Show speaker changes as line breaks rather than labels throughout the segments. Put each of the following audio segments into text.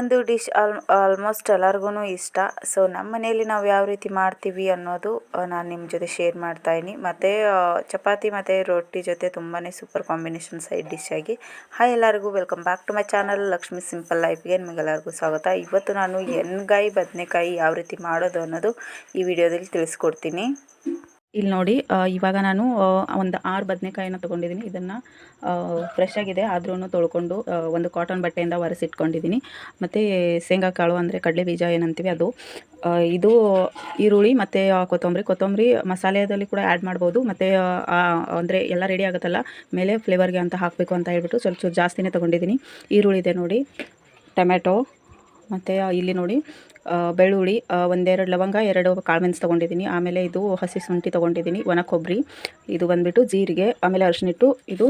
ಒಂದು dish all almost ಎಲ್ಲರಿಗೂ ಇಷ್ಟ. ಸೊ ನಮ್ಮ ಮನೆಯಲ್ಲಿ ನಾವು ಯಾವ ರೀತಿ ಮಾಡ್ತೀವಿ ಅನ್ನೋದು ನಾನು ನಿಮ್ಮ ಜೊತೆ ಶೇರ್ ಮಾಡ್ತಾ ಇದೀನಿ ಮತ್ತು ಚಪಾತಿ ಮತ್ತು ರೊಟ್ಟಿ ಜೊತೆ ತುಂಬಾ ಸೂಪರ್ ಕಾಂಬಿನೇಷನ್ ಸೈಡ್ ಡಿಶ್ ಆಗಿ. ಹಾಯ್ ಎಲ್ಲರಿಗೂ welcome back to my channel Lakshmi simple ಲೈಫ್ಗೆ ನಿಮಗೆಲ್ಲರಿಗೂ ಸ್ವಾಗತ. ಇವತ್ತು ನಾನು ಎಣ್ಗಾಯಿ ಬದನೆಕಾಯಿ ಯಾವ ರೀತಿ ಮಾಡೋದು ಅನ್ನೋದು ಈ ವಿಡಿಯೋದಲ್ಲಿ ತಿಳಿಸ್ಕೊಡ್ತೀನಿ. ಇಲ್ಲಿ ನೋಡಿ ಇವಾಗ ನಾನು ಒಂದು ಆರು ಬದನೆಕಾಯಿನ ತೊಗೊಂಡಿದ್ದೀನಿ. ಇದನ್ನು ಫ್ರೆಶ್ ಆಗಿದೆ. ಆದ್ರೂ ತೊಳ್ಕೊಂಡು ಒಂದು ಕಾಟನ್ ಬಟ್ಟೆಯಿಂದ ಒರೆಸಿಟ್ಕೊಂಡಿದ್ದೀನಿ. ಮತ್ತು ಶೇಂಗಾ ಕಾಳು ಅಂದರೆ ಕಡಲೆ ಬೀಜ ಏನಂತೀವಿ ಅದು. ಇದು ಈರುಳ್ಳಿ ಮತ್ತು ಕೊತ್ತಂಬರಿ. ಕೊತ್ತಂಬರಿ ಮಸಾಲೆಯಲ್ಲಿ ಕೂಡ ಆ್ಯಡ್ ಮಾಡ್ಬೋದು. ಮತ್ತು ಅಂದರೆ ಎಲ್ಲ ರೆಡಿ ಆಗುತ್ತಲ್ಲ? ಮೇಲೆ ಫ್ಲೇವರ್ಗೆ ಅಂತ ಹಾಕಬೇಕು ಅಂತ ಹೇಳ್ಬಿಟ್ಟು ಸ್ವಲ್ಪ ಜಾಸ್ತಿನೇ ತೊಗೊಂಡಿದ್ದೀನಿ. ಈರುಳ್ಳಿ ಇದೆ ನೋಡಿ ಟೊಮೆಟೊ ಮತ್ತು ಇಲ್ಲಿ ನೋಡಿ ಬೆಳ್ಳುಳ್ಳಿ ಒಂದೆರಡು ಲವಂಗ, ಎರಡು ಕಾಳುಮೆಣಸು ತೊಗೊಂಡಿದ್ದೀನಿ. ಆಮೇಲೆ ಇದು ಹಸಿ ಶುಂಠಿ ತೊಗೊಂಡಿದ್ದೀನಿ, ಒಣ ಕೊಬ್ಬರಿ ಇದು ಬಂದುಬಿಟ್ಟು ಜೀರಿಗೆ, ಆಮೇಲೆ ಅರಿಶಿನಿಟ್ಟು, ಇದು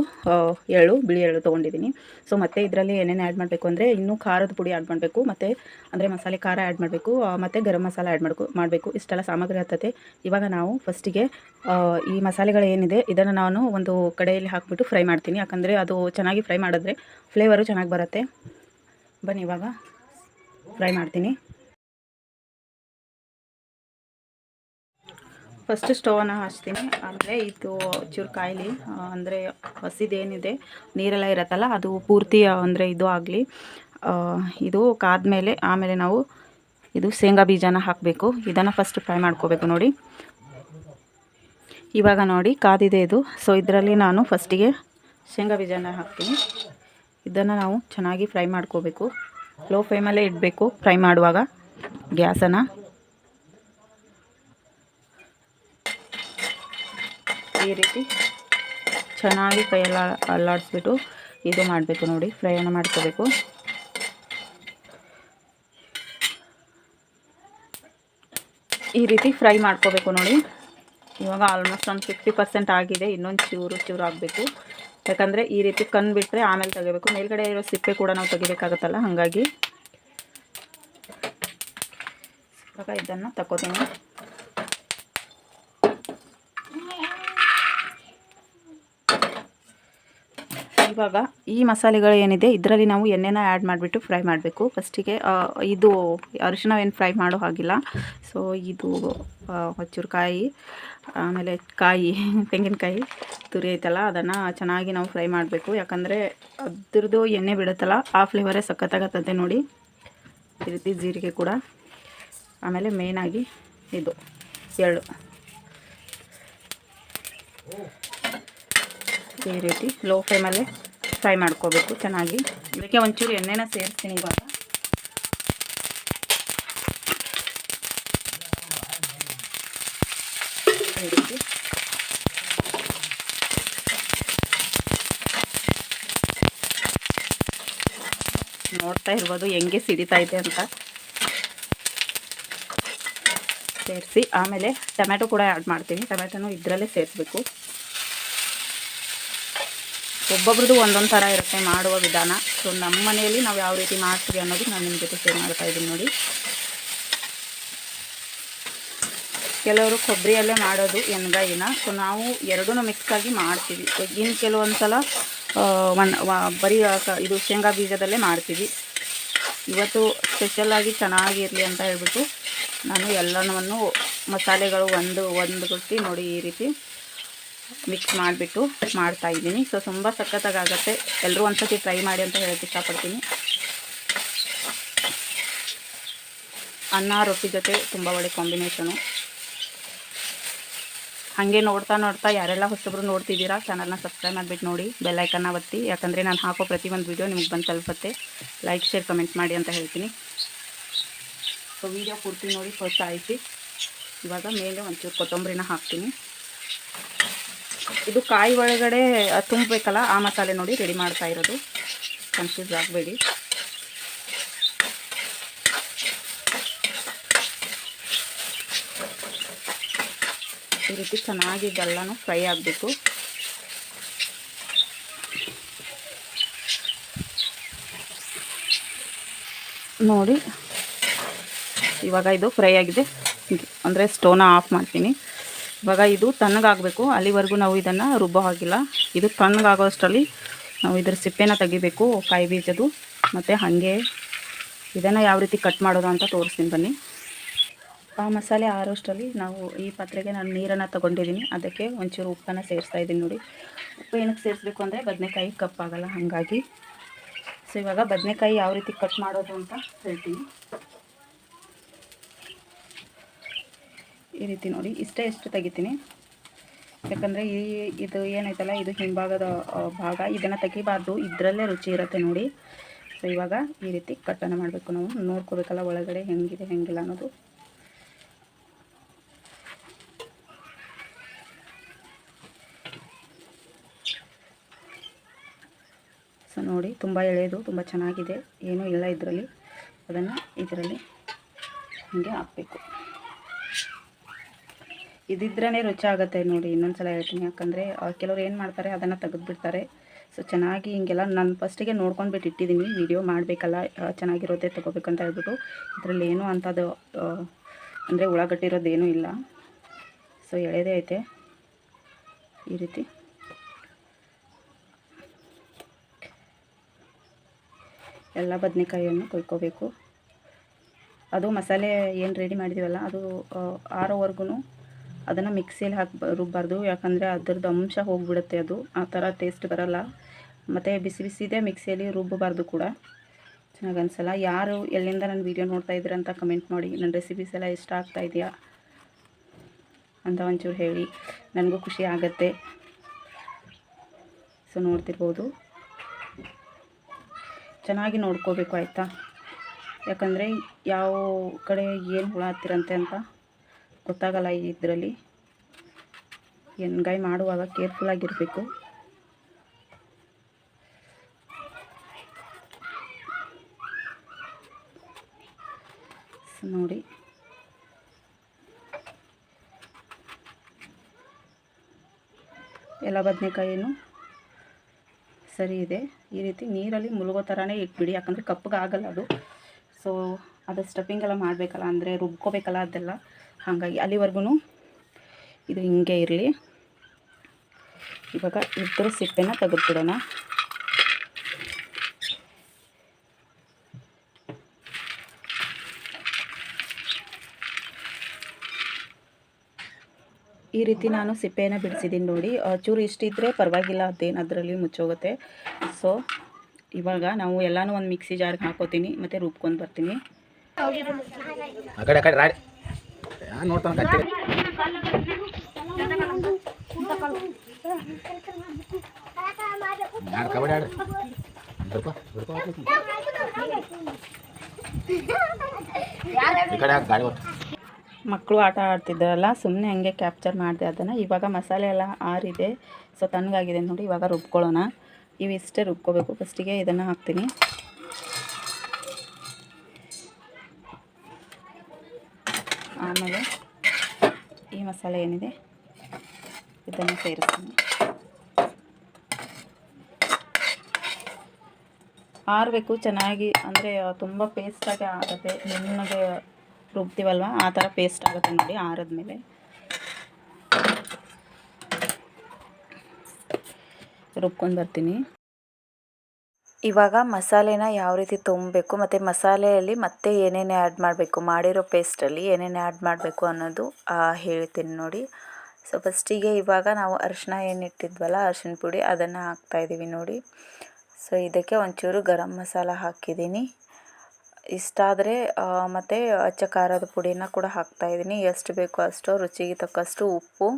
ಎಳ್ಳು, ಬಿಳಿ ಎಳ್ಳು ತೊಗೊಂಡಿದ್ದೀನಿ. ಸೊ ಮತ್ತು ಇದರಲ್ಲಿ ಏನೇನು ಆ್ಯಡ್ ಮಾಡಬೇಕು ಅಂದರೆ ಇನ್ನೂ ಖಾರದ ಪುಡಿ ಆ್ಯಡ್ ಮಾಡಬೇಕು, ಮತ್ತು ಅಂದರೆ ಮಸಾಲೆ ಖಾರ ಆ್ಯಡ್ ಮಾಡಬೇಕು ಮತ್ತು ಗರಂ ಮಸಾಲ ಆ್ಯಡ್ ಮಾಡ್ಕೊ, ಮಾಡಬೇಕು. ಇಷ್ಟೆಲ್ಲ ಸಾಮಗ್ರಿ ಹತ್ತತೆ ಇವಾಗ ನಾವು ಫಸ್ಟಿಗೆ ಈ ಮಸಾಲೆಗಳು ಏನಿದೆ, ಇದನ್ನು ನಾನು ಒಂದು ಕಡೆಯಲ್ಲಿ ಹಾಕಿಬಿಟ್ಟು ಫ್ರೈ ಮಾಡ್ತೀನಿ. ಯಾಕಂದರೆ ಅದು ಚೆನ್ನಾಗಿ ಫ್ರೈ ಮಾಡಿದ್ರೆ ಫ್ಲೇವರು ಚೆನ್ನಾಗಿ ಬರುತ್ತೆ. ಬನ್ನಿ, ಇವಾಗ ಫ್ರೈ ಮಾಡ್ತೀನಿ. ಫಸ್ಟ್ ಸ್ಟವನ್ನು ಹಚ್ತೀನಿ. ಅಂದರೆ ಇದು ಚೂರು ಕಾಯಿಲಿ ಅಂದರೆ ಹಸಿದೇನಿದೆ, ನೀರೆಲ್ಲ ಇರತ್ತಲ್ಲ, ಅದು ಪೂರ್ತಿ ಅಂದರೆ ಇದು ಆಗಲಿ. ಇದು ಕಾದ್ಮೇಲೆ, ಆಮೇಲೆ ನಾವು ಇದು ಶೇಂಗಾ ಬೀಜನ ಹಾಕಬೇಕು. ಇದನ್ನು ಫಸ್ಟ್ ಫ್ರೈ ಮಾಡ್ಕೋಬೇಕು ನೋಡಿ. ಇವಾಗ ನೋಡಿ, ಕಾದಿದೆ ಇದು. ಸೊ ಇದರಲ್ಲಿ ನಾನು ಫಸ್ಟಿಗೆ ಶೇಂಗಾ ಬೀಜನ ಹಾಕ್ತೀನಿ. ಇದನ್ನು ನಾವು ಚೆನ್ನಾಗಿ ಫ್ರೈ ಮಾಡ್ಕೋಬೇಕು. ಲೋ ಫ್ಲೇಮಲ್ಲೇ ಇಡಬೇಕು ಫ್ರೈ ಮಾಡುವಾಗ. ಗ್ಯಾಸನ್ನು ಈ ರೀತಿ ಚೆನ್ನಾಗಿ ಕೈಯಲ್ಲಿ ಅಲ್ಲಾಡಿಸ್ಬಿಟ್ಟು ಇದು ಮಾಡಬೇಕು ನೋಡಿ, ಫ್ರೈಯನ್ನು ಮಾಡ್ಕೋಬೇಕು. ಈ ರೀತಿ ಫ್ರೈ ಮಾಡ್ಕೋಬೇಕು ನೋಡಿ. ಇವಾಗ ಆಲ್ಮೋಸ್ಟ್ ಒಂದು ಫಿಫ್ಟಿ ಪರ್ಸೆಂಟ್ ಆಗಿದೆ, ಇನ್ನೊಂದು ಚೂರು ಚೂರು ಆಗಬೇಕು. ಯಾಕಂದರೆ ಈ ರೀತಿ ಕಣ್ಣು ಬಿಟ್ಟರೆ ಆಮೇಲೆ ತೆಗಿಬೇಕು ಮೇಲ್ಗಡೆ ಇರೋ ಸಿಪ್ಪೆ ಕೂಡ ನಾವು ತೆಗಿಬೇಕಾಗತ್ತಲ್ಲ, ಹಾಗಾಗಿ ಇವಾಗ ಇದನ್ನು ತಗೋತೀನಿ ಇವಾಗ ಈ ಮಸಾಲೆಗಳು ಏನಿದೆ, ಇದರಲ್ಲಿ ನಾವು ಎಣ್ಣೆನ ಆ್ಯಡ್ ಮಾಡಿಬಿಟ್ಟು ಫ್ರೈ ಮಾಡಬೇಕು. ಫಸ್ಟಿಗೆ ಇದು ಅರಿಶಿನ ಏನು ಫ್ರೈ ಮಾಡೋ ಹಾಗಿಲ್ಲ. ಸೊ ಇದು ಕಾಯಿ ಆಮೇಲೆ ಕಾಯಿ, ತೆಂಗಿನಕಾಯಿ ತುರಿ ಐತಲ್ಲ, ಅದನ್ನು ಚೆನ್ನಾಗಿ ನಾವು ಫ್ರೈ ಮಾಡಬೇಕು. ಯಾಕಂದರೆ ಅದ್ರದ್ದು ಎಣ್ಣೆ ಬಿಡುತ್ತಲ್ಲ, ಆ ಫ್ಲೇವರೇ ಸಖತ್ತಾಗತ್ತಂತೆ ನೋಡಿ. ಈ ರೀತಿ ಜೀರಿಗೆ ಕೂಡ. ಆಮೇಲೆ ಮೇಯ್ನಾಗಿ ಇದು, ಎಳ್ಳು. ಈ ರೀತಿ ಲೋ ಫ್ಲೇಮಲ್ಲೇ ಫ್ರೈ ಮಾಡ್ಕೋಬೇಕು ಚೆನ್ನಾಗಿ. ಇದಕ್ಕೆ ಒಂಚೂರು ಎಣ್ಣೆನ ಸೇರಿಸ್ತೀನಿ ಇವಾಗ. ನೋಡ್ತಾ ಇರ್ಬೋದು ಹೆಂಗೆ ಸಿಡಿತಾ ಇದೆ ಅಂತ. ಸೇರಿಸಿ, ಆಮೇಲೆ ಟೊಮೆಟೊ ಕೂಡ ಆ್ಯಡ್ ಮಾಡ್ತೀನಿ. ಟೊಮೆಟೊನು ಇದರಲ್ಲೇ ಸೇರಿಸ್ಬೇಕು. ಒಬ್ಬೊಬ್ರದ್ದು ಒಂದೊಂದು ಥರ ಇರುತ್ತೆ ಮಾಡುವ ವಿಧಾನ. ಸೊ ನಮ್ಮ ಮನೆಯಲ್ಲಿ ನಾವು ಯಾವ ರೀತಿ ಮಾಡ್ತೀವಿ ಅನ್ನೋದು ನಾನು ನಿಮ್ಮ ಜೊತೆ ಶೇರ್ ಮಾಡ್ತಾ ಇದ್ದೀನಿ ನೋಡಿ. ಕೆಲವರು ಕೊಬ್ಬರಿಯಲ್ಲೇ ಮಾಡೋದು ಎಣ್ಗಾಯಿನ. ಸೊ ನಾವು ಎರಡೂ ಮಿಕ್ಸಾಗಿ ಮಾಡ್ತೀವಿ. ಇನ್ನು ಕೆಲವೊಂದು ಸಲ ಬರೀ ಇದು ಶೇಂಗಾ ಬೀಜದಲ್ಲೇ ಮಾಡ್ತೀವಿ. ಇವತ್ತು ಸ್ಪೆಷಲಾಗಿ ಚೆನ್ನಾಗಿರಲಿ ಅಂತ ಹೇಳ್ಬಿಟ್ಟು ನಾನು ಎಲ್ಲವನ್ನು ಮಸಾಲೆಗಳು ಒಂದು ಒಂದು ಗುಟ್ಟಿ ನೋಡಿ ಈ ರೀತಿ ಮಿಕ್ಸ್ ಮಾಡಿಬಿಟ್ಟು ಮಾಡ್ತಾ ಇದ್ದೀನಿ. ಸೊ ತುಂಬ ಸಖತ್ತಾಗುತ್ತೆ ಎಲ್ಲರೂ ಒಂದ್ಸತಿ ಟ್ರೈ ಮಾಡಿ ಅಂತ ಹೇಳೋಕ್ಕೆ ಇಷ್ಟಪಡ್ತೀನಿ. ಅನ್ನ, ರೊಟ್ಟಿ ಜೊತೆ ತುಂಬ ಒಳ್ಳೆ ಕಾಂಬಿನೇಷನು ಹಾಗೆ ನೋಡ್ತಾ ನೋಡ್ತಾ ಯಾರೆಲ್ಲ ಹೊಸಬ್ರು ನೋಡ್ತಿದ್ದೀರಾ ಚಾನಲ್ನ ಸಬ್ಸ್ಕ್ರೈಬ್ ಮಾಡಿಬಿಟ್ಟು ನೋಡಿ ಬೆಲ್ಲೈಕನ್ನ ಒತ್ತಿ. ಯಾಕಂದರೆ ನಾನು ಹಾಕೋ ಪ್ರತಿಯೊಂದು ವೀಡಿಯೋ ನಿಮ್ಗೆ ಬಂದು ತಲುಪತ್ತೆ. ಲೈಕ್ ಶೇರ್ ಕಮೆಂಟ್ ಮಾಡಿ ಅಂತ ಹೇಳ್ತೀನಿ. ಸೊ ವೀಡಿಯೋ ಪೂರ್ತಿ ನೋಡಿ ಫಸ್ಟ್ ಆಯ್ತು ಇವಾಗ ಮೇಲೆ ಒಂಚೂರು ಕೊತ್ತಂಬರಿನ ಹಾಕ್ತೀನಿ. ಇದು ಕಾಯಿ ಒಳಗಡೆ ತುಂಬಬೇಕಲ್ಲ, ಆ ಮಸಾಲೆ ನೋಡಿ ರೆಡಿ ಮಾಡ್ತಾ ಇರೋದು. ಕನ್ಫ್ಯೂಸ್ ಆಗಬೇಡಿ. ಈ ರೀತಿ ಚೆನ್ನಾಗಿ ಇದೆಲ್ಲನೂ ಫ್ರೈ ಆಗಬೇಕು ನೋಡಿ, ಇವಾಗ ಇದು ಫ್ರೈ ಆಗಿದೆ. ಅಂದರೆ ಸ್ಟೋನ ಆಫ್ ಮಾಡ್ತೀನಿ. ಇವಾಗ ಇದು ತಣ್ಣಗಾಗಬೇಕು. ಅಲ್ಲಿವರೆಗೂ ನಾವು ಇದನ್ನು ರುಬ್ಬೋ ಹಾಗಿಲ್ಲ. ಇದು ತಣ್ಣಗಾಗೋಷ್ಟರಲ್ಲಿ ನಾವು ಇದರ ಸಿಪ್ಪೆನ ತೆಗಿಬೇಕು, ಕಾಯಿ ಬೀಜದು ಮತ್ತು ಹಾಗೆ ಇದನ್ನು ಯಾವ ರೀತಿ ಕಟ್ ಮಾಡೋದು ಅಂತ ತೋರಿಸ್ತೀನಿ ಬನ್ನಿ. ಆ ಮಸಾಲೆ ಆರೋಷ್ಟರಲ್ಲಿ ನಾವು ಈ ಪಾತ್ರೆಗೆ ನಾನು ನೀರನ್ನು ತೊಗೊಂಡಿದ್ದೀನಿ. ಅದಕ್ಕೆ ಒಂಚೂರು ಉಪ್ಪನ್ನು ಸೇರಿಸ್ತಾ ಇದ್ದೀನಿ ನೋಡಿ. ಉಪ್ಪು ಏನಕ್ಕೆ ಸೇರಿಸ್ಬೇಕು ಅಂದರೆ ಬದನೆಕಾಯಿ ಕಪ್ಪಾಗಲ್ಲ ಹಾಗಾಗಿ. ಸೊ ಇವಾಗ ಬದನೆಕಾಯಿ ಯಾವ ರೀತಿ ಕಟ್ ಮಾಡೋದು ಅಂತ ಹೇಳ್ತೀನಿ. ಈ ರೀತಿ ನೋಡಿ. ಇಷ್ಟೇ ಎಷ್ಟು ತೆಗಿತೀನಿ. ಯಾಕಂದರೆ ಈ ಇದು ಏನೈತಲ್ಲ ಇದು ಹಿಂಭಾಗದ ಭಾಗ. ಇದನ್ನು ತೆಗಿಬಾರ್ದು. ಇದರಲ್ಲೇ ರುಚಿ ಇರುತ್ತೆ ನೋಡಿ. ಸೊ ಇವಾಗ ಈ ರೀತಿ ಕಟ್ಟನ್ನು ಮಾಡಬೇಕು ನಾವು. ನೋಡ್ಕೋಬೇಕಲ್ಲ ಒಳಗಡೆ ಹೆಂಗಿದೆ, ಹೆಂಗಿಲ್ಲ ಅನ್ನೋದು. ಸೊ ನೋಡಿ, ತುಂಬ ಎಳೆಯದು ತುಂಬ ಚೆನ್ನಾಗಿದೆ. ಏನೂ ಇಲ್ಲ ಇದರಲ್ಲಿ. ಅದನ್ನು ಇದರಲ್ಲಿ ಹೀಗೆ ಹಾಕಬೇಕು. ಇದಿದ್ರೇ ರುಚಿ ಆಗುತ್ತೆ ನೋಡಿ, ಇನ್ನೊಂದ್ಸಲ ಹೇಳ್ತೀನಿ. ಯಾಕಂದರೆ ಕೆಲವ್ರು ಏನು ಮಾಡ್ತಾರೆ, ಅದನ್ನು ತೆಗೆದುಬಿಡ್ತಾರೆ. ಸೊ ಚೆನ್ನಾಗಿ ಹಿಂಗೆಲ್ಲ ನಾನು ಫಸ್ಟಿಗೆ ನೋಡ್ಕೊಂಡ್ಬಿಟ್ಟು ಇಟ್ಟಿದ್ದೀನಿ. ವಿಡಿಯೋ ಮಾಡಬೇಕಲ್ಲ ಚೆನ್ನಾಗಿರೋದೇ ತೊಗೋಬೇಕಂತ ಹೇಳ್ಬಿಟ್ಟು. ಇದರಲ್ಲಿ ಏನೂ ಅಂಥದ್ದು ಅಂದರೆ ಉಳ್ಳಾಗಟ್ಟಿರೋದೇನೂ ಇಲ್ಲ. ಸೊ ಎಳೆದೇ ಐತೆ. ಈ ರೀತಿ. ಎಲ್ಲ ಬದನೆಕಾಯಿಯನ್ನು ಕೊಯ್ಕೋಬೇಕು. ಅದು ಮಸಾಲೆ ಏನು ರೆಡಿ ಮಾಡಿದ್ದೀವಲ್ಲ ಅದು ಆರೋವರೆಗೂ ಅದನ್ನು ಮಿಕ್ಸಿಯಲ್ಲಿ ಹಾಕಿ ರುಬ್ಬಾರ್ದು. ಯಾಕಂದರೆ ಅದ್ರದ್ದು ಅಂಶ ಹೋಗಿಬಿಡುತ್ತೆ ಅದು. ಆ ಥರ ಟೇಸ್ಟ್ ಬರಲ್ಲ. ಮತ್ತು ಬಿಸಿ ಬಿಸಿದೆ ಮಿಕ್ಸಿಯಲ್ಲಿ ರುಬ್ಬಬಾರ್ದು ಕೂಡ. ಚೆನ್ನಾಗಿ ಅನಿಸಲ್ಲ? ಯಾರು ಎಲ್ಲಿಂದ ನನ್ನ ವೀಡಿಯೋ ನೋಡ್ತಾ ಇದ್ದೀರ ಅಂತ ಕಮೆಂಟ್ ಮಾಡಿ. ನನ್ನ ರೆಸಿಪೀಸ್ ಎಲ್ಲ ಇಷ್ಟ ಆಗ್ತಾ ಇದೆಯಾ? ಅಂತ ಒಂಚೂರು ಹೇಳಿ. ನನಗೂ ಖುಷಿ ಆಗುತ್ತೆ. ಸೊ ನೋಡ್ತಿರ್ಬೋದು. ಚೆನ್ನಾಗಿ ನೋಡ್ಕೋಬೇಕು, ಆಯಿತಾ? ಯಾಕಂದರೆ ಯಾವ ಕಡೆ ಏನು ಹುಳ ಹತ್ತಿರಂತೆ ಅಂತ. ಗೊತ್ತಾಗಲ್ಲ ಇದರಲ್ಲಿ. ಎಣ್ಗಾಯಿ ಮಾಡುವಾಗ ಕೇರ್ಫುಲ್ಲಾಗಿರಬೇಕು ನೋಡಿ. ಎಲ್ಲ ಬದನೆಕಾಯಿನೂ ಸರಿ ಇದೆ. ಈ ರೀತಿ ನೀರಲ್ಲಿ ಮುಳುಗೋ ಥರನೇ ಇಟ್ಬಿಡಿ. ಯಾಕಂದರೆ ಕಪ್ಪಗೆ ಆಗಲ್ಲ ಅದು. ಸೊ ಅದು ಸ್ಟಫಿಂಗ್ ಎಲ್ಲ ಮಾಡಬೇಕಲ್ಲ, ಅಂದರೆ ರುಬ್ಕೋಬೇಕಲ್ಲ ಅದೆಲ್ಲ. ಹಾಗಾಗಿ ಅಲ್ಲಿವರೆಗೂ ಇದು ಹಿಂಗೆ ಇರಲಿ. ಇವಾಗ ಇದ್ರ ಸಿಪ್ಪೆನ ತೆಗೆದುಬಿಡೋಣ. ಈ ರೀತಿ ನಾನು ಸಿಪ್ಪೆಯನ್ನು ಬಿಡಿಸಿದ್ದೀನಿ ನೋಡಿ. ಚೂರು ಇಷ್ಟಿದ್ರೆ ಪರವಾಗಿಲ್ಲ ಅದೇನು ಅದರಲ್ಲಿ ಮುಚ್ಚೋಗುತ್ತೆ. ಸೊ ಇವಾಗ ನಾವು ಎಲ್ಲನೂ ಒಂದು ಮಿಕ್ಸಿ ಜಾರ್ಗೆ ಹಾಕೋತೀನಿ ಮತ್ತು ರುಬ್ಕೊಂಡು ಬರ್ತೀನಿ
ಆ ಕಡೆ ಆ ಕಡೆ ರಾಡಿ ಯಾರು ನೋಡ್ತಾನೆ
ಮಕ್ಕಳು ಆಟ ಆಡ್ತಿದ್ರಲ್ಲ ಸುಮ್ಮನೆ ಹಂಗೆ ಕ್ಯಾಪ್ಚರ್ ಮಾಡಿದೆ ಅದನ್ನು. ಇವಾಗ ಮಸಾಲೆ ಎಲ್ಲ ಆರಿದೆ. ಸೊ ತಣ್ಣಗಾಗಿದೆ ನೋಡಿ, ಇವಾಗ ರುಬ್ಕೊಳ್ಳೋಣ. ಇವಿಷ್ಟೇ ರುಬ್ಕೋಬೇಕು. ಫಸ್ಟಿಗೆ ಇದನ್ನು ಹಾಕ್ತೀನಿ. ಆಮೇಲೆ ಈ ಮಸಾಲೆ ಏನಿದೆ, ಇದನ್ನು ಸೇರಿಸ್ತೀನಿ. ಆರಬೇಕು, ಚೆನ್ನಾಗಿ, ಅಂದರೆ ತುಂಬ ಪೇಸ್ಟಾಗಿ ಆಗುತ್ತೆ. ನುಣ್ಣಗೆ ರುಬ್ತೀವಲ್ವ? ಆ ಥರ ಪೇಸ್ಟ್ ಆಗುತ್ತೆ ನೋಡಿ, ಆರಿದ್ಮೇಲೆ. ರುಬ್ಕೊಂಡು ಬರ್ತೀನಿ. ಇವಾಗ ಮಸಾಲೆನ ಯಾವ ರೀತಿ ತುಂಬಬೇಕು, ಮತ್ತು ಮಸಾಲೆಯಲ್ಲಿ ಮತ್ತೆ ಏನೇನು ಆ್ಯಡ್ ಮಾಡಬೇಕು, ಮಾಡಿರೋ ಪೇಸ್ಟಲ್ಲಿ ಏನೇನು ಆ್ಯಡ್ ಮಾಡಬೇಕು ಅನ್ನೋದು ಹೇಳ್ತೀನಿ ನೋಡಿ. ಸೊ ಫಸ್ಟಿಗೆ ಇವಾಗ ನಾವು ಅರಿಶಿನ ಏನು ಇಟ್ಟಿದ್ವಲ್ಲ ಅರಿಶಿನ ಪುಡಿ ಅದನ್ನು ಹಾಕ್ತಾಯಿದ್ದೀವಿ ನೋಡಿ. ಸೊ ಇದಕ್ಕೆ ಒಂಚೂರು ಗರಂ ಮಸಾಲ ಹಾಕಿದ್ದೀನಿ. ಇಷ್ಟಾದರೆ ಮತ್ತು ಅಚ್ಚ ಖಾರದ ಪುಡಿನ ಕೂಡ ಹಾಕ್ತಾಯಿದ್ದೀನಿ ಎಷ್ಟು ಬೇಕೋ ಅಷ್ಟು, ರುಚಿಗೆ ತಕ್ಕಷ್ಟು ಉಪ್ಪು.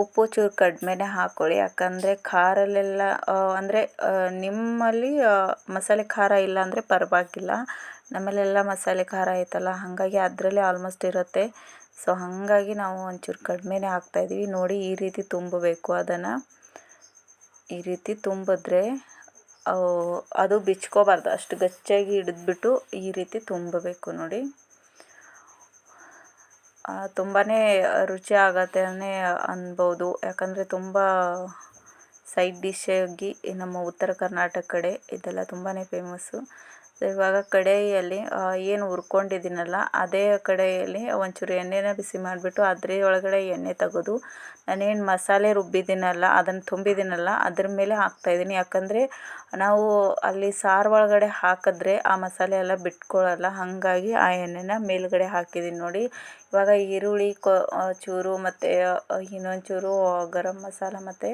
ಉಪ್ಪು ಚೂರು ಕಡಿಮೆನೇ ಹಾಕ್ಕೊಳ್ಳಿ ಯಾಕಂದರೆ ಖಾರಲ್ಲೆಲ್ಲ ಅಂದರೆ ನಿಮ್ಮಲ್ಲಿ ಮಸಾಲೆ ಖಾರ ಇಲ್ಲ ಅಂದರೆ ಪರವಾಗಿಲ್ಲ. ನಮ್ಮಲ್ಲೆಲ್ಲ ಮಸಾಲೆ ಖಾರ ಐತಲ್ಲ, ಹಾಗಾಗಿ ಅದರಲ್ಲಿ ಆಲ್ಮೋಸ್ಟ್ ಇರುತ್ತೆ. ಸೊ ಹಾಗಾಗಿ ನಾವು ಒಂಚೂರು ಕಡಿಮೆನೇ ಹಾಕ್ತಾಯಿದ್ದೀವಿ ನೋಡಿ, ಈ ರೀತಿ ತುಂಬಬೇಕು ಅದನ್ನು. ಈ ರೀತಿ ತುಂಬಿದ್ರೆ ಅದು ಬಿಚ್ಕೋಬಾರ್ದು. ಅಷ್ಟು ಗಚ್ಚಾಗಿ ಹಿಡಿದ್ಬಿಟ್ಟು ಈ ರೀತಿ ತುಂಬಬೇಕು ನೋಡಿ. ತುಂಬಾ ರುಚಿ ಆಗತ್ತೆ ಅನ್ಬೋದು. ಯಾಕಂದರೆ ತುಂಬ ಸೈಡ್ ಡಿಶ್ಶಾಗಿ ನಮ್ಮ ಉತ್ತರ ಕರ್ನಾಟಕ ಕಡೆ ಇದೆಲ್ಲ ತುಂಬಾ ಫೇಮಸ್ಸು. ಇವಾಗ ಕಡೆಯಲ್ಲಿ ಏನು ಹುರ್ಕೊಂಡಿದ್ದೀನಲ್ಲ, ಅದೇ ಕಡೆಯಲ್ಲಿ ಒಂಚೂರು ಎಣ್ಣೆನ ಬಿಸಿ ಮಾಡಿಬಿಟ್ಟು ಅದ್ರ ಒಳಗಡೆ ಎಣ್ಣೆ ತೆಗೆದು, ನಾನೇನು ಮಸಾಲೆ ರುಬ್ಬಿದ್ದೀನಲ್ಲ, ಅದನ್ನು ತುಂಬಿದ್ದೀನಲ್ಲ, ಅದ್ರ ಮೇಲೆ ಹಾಕ್ತಾಯಿದ್ದೀನಿ ಯಾಕಂದರೆ ನಾವು ಅಲ್ಲಿ ಸಾರು ಒಳಗಡೆ ಹಾಕಿದ್ರೆ ಆ ಮಸಾಲೆ ಎಲ್ಲ ಬಿಟ್ಕೊಳ್ಳಲ್ಲ ಹಾಗಾಗಿ ಆ ಎಣ್ಣೆನ ಮೇಲುಗಡೆ ಹಾಕಿದ್ದೀನಿ ನೋಡಿ. ಇವಾಗ ಈರುಳ್ಳಿ, ಕೊ ಚೂರು ಮತ್ತು ಇನ್ನೊಂದು ಚೂರು ಗರಂ ಮಸಾಲ ಮತ್ತು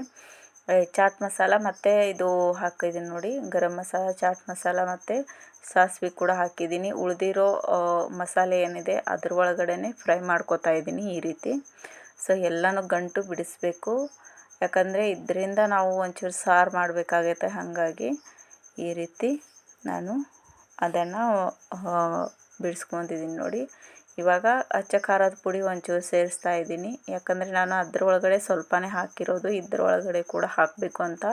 ಚಾಟ್ ಮಸಾಲ ಮತ್ತು ಇದು ಹಾಕಿದ್ದೀನಿ ನೋಡಿ. ಗರಂ ಮಸಾಲ, ಚಾಟ್ ಮಸಾಲ ಮತ್ತು ಸಾಸಿವೆ ಕೂಡ ಹಾಕಿದ್ದೀನಿ ಉಳಿದಿರೋ ಮಸಾಲೆ ಏನಿದೆ ಅದ್ರ ಒಳಗಡೆ ಫ್ರೈ ಮಾಡ್ಕೊತಾ ಇದ್ದೀನಿ ಈ ರೀತಿ. ಸೊ, ಎಲ್ಲನೂ ಗಂಟು ಬಿಡಿಸ್ಬೇಕು. ಯಾಕಂದರೆ ಇದರಿಂದ ನಾವು ಒಂಚೂರು ಸಾರು ಮಾಡಬೇಕಾಗೈತೆ ಹಾಗಾಗಿ ಈ ರೀತಿ ನಾನು ಅದನ್ನು ಬಿಡಿಸ್ಕೊಂಡಿದ್ದೀನಿ ನೋಡಿ. ಇವಾಗ ಅಚ್ಚ ಖಾರದ ಪುಡಿ ಒಂಚೂರು ಸೇರಿಸ್ತಾ ಇದ್ದೀನಿ. ಯಾಕಂದರೆ ನಾನು ಅದರೊಳಗಡೆ ಸ್ವಲ್ಪನೇ ಹಾಕಿರೋದು ಇದ್ರ ಒಳಗಡೆ ಕೂಡ ಹಾಕಬೇಕು ಅಂತ.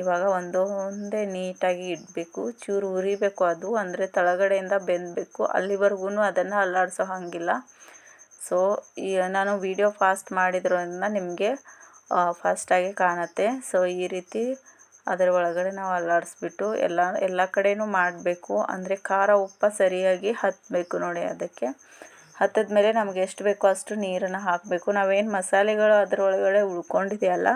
ಇವಾಗ ಒಂದೊಂದೇ ಒಂದೇ ನೀಟಾಗಿ ಇಡಬೇಕು. ಚೂರು ಉರಿಬೇಕು ಅದು, ಅಂದರೆ ತಳಗಡೆಯಿಂದ ಬೆಂದಬೇಕು. ಅಲ್ಲಿವರೆಗೂ ಅದನ್ನು ಅಲ್ಲಾಡಿಸೋ ಹಾಗಿಲ್ಲ. ಸೊ ಈ ನಾನು ವಿಡಿಯೋ ಫಾಸ್ಟ್ ಮಾಡಿದ್ರಿಂದ ನಿಮಗೆ ಫಾಸ್ಟಾಗಿ ಕಾಣುತ್ತೆ. ಸೊ ಈ ರೀತಿ ಅದರ ಒಳಗಡೆ ನಾವು ಅಲ್ಲಾಡಿಸ್ಬಿಟ್ಟು ಎಲ್ಲ ಎಲ್ಲ ಕಡೆಯೂ ಮಾಡಬೇಕು. ಅಂದರೆ ಖಾರ ಉಪ್ಪು ಸರಿಯಾಗಿ ಹತ್ತಬೇಕು ನೋಡಿ ಅದಕ್ಕೆ. ಹತ್ತದ ಮೇಲೆ ನಮಗೆ ಎಷ್ಟು ಬೇಕೋ ಅಷ್ಟು ನೀರನ್ನು ಹಾಕಬೇಕು. ನಾವೇನು ಮಸಾಲೆಗಳು ಅದರೊಳಗಡೆ ಉಳ್ಕೊಂಡಿದೆಯಲ್ಲ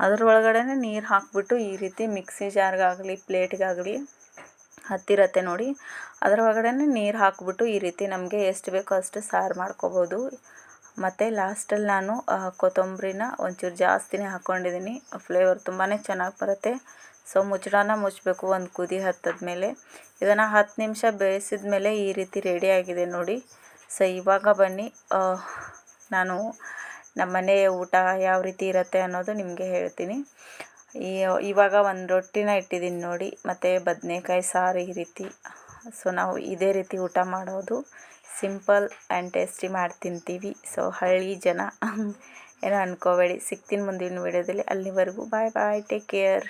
ಅದರೊಳಗಡೆ ನೀರು ಹಾಕಿಬಿಟ್ಟು ಈ ರೀತಿ ಮಿಕ್ಸಿ ಜಾರ್ಗಾಗಲಿ, ಪ್ಲೇಟ್ಗಾಗಲಿ ಹತ್ತಿರತ್ತೆ ನೋಡಿ. ಅದರ ಒಳಗಡೆ ನೀರು ಹಾಕಿಬಿಟ್ಟು ಈ ರೀತಿ ನಮಗೆ ಎಷ್ಟು ಬೇಕೋ ಅಷ್ಟು ಸಾರು ಮಾಡ್ಕೋಬೋದು. ಮತ್ತು ಲಾಸ್ಟಲ್ಲಿ ನಾನು ಕೊತ್ತಂಬ್ರಿನ ಒಂಚೂರು ಜಾಸ್ತಿನೇ ಹಾಕ್ಕೊಂಡಿದ್ದೀನಿ ಫ್ಲೇವರ್ ತುಂಬಾ ಚೆನ್ನಾಗಿ ಬರುತ್ತೆ. ಸೊ ಮುಚ್ಚಳನ ಮುಚ್ಚಬೇಕು ಒಂದು ಕುದಿ ಹತ್ತದ ಮೇಲೆ. ಇದನ್ನು ಹತ್ತು ನಿಮಿಷ ಬೇಯಿಸಿದ ಮೇಲೆ ಈ ರೀತಿ ರೆಡಿಯಾಗಿದೆ ನೋಡಿ. ಸೊ ಇವಾಗ ಬನ್ನಿ ನಾನು ನಮ್ಮ ಮನೆಯ ಊಟ ಯಾವ ರೀತಿ ಇರುತ್ತೆ ಅನ್ನೋದು ನಿಮಗೆ ಹೇಳ್ತೀನಿ. ಈ, ಇವಾಗ ಒಂದು ರೊಟ್ಟಿನ ಇಟ್ಟಿದ್ದೀನಿ ನೋಡಿ. ಮತ್ತು ಬದನೇಕಾಯಿ ಸಾರು ಈ ರೀತಿ. ಸೊ ನಾವು ಇದೇ ರೀತಿ ಊಟ ಮಾಡೋದು. ಸಿಂಪಲ್ ಆ್ಯಂಡ್ ಟೇಸ್ಟಿ ಮಾಡಿ ತಿಂತೀವಿ ಸೊ ಹಳ್ಳಿ ಜನ, ಏನೋ ಅಂದ್ಕೋಬೇಡಿ ಸಿಗ್ತೀನಿ ಮುಂದಿನ ವೀಡಿಯೋದಲ್ಲಿ. ಅಲ್ಲಿವರೆಗೂ ಬಾಯ್ ಬಾಯ್. Take care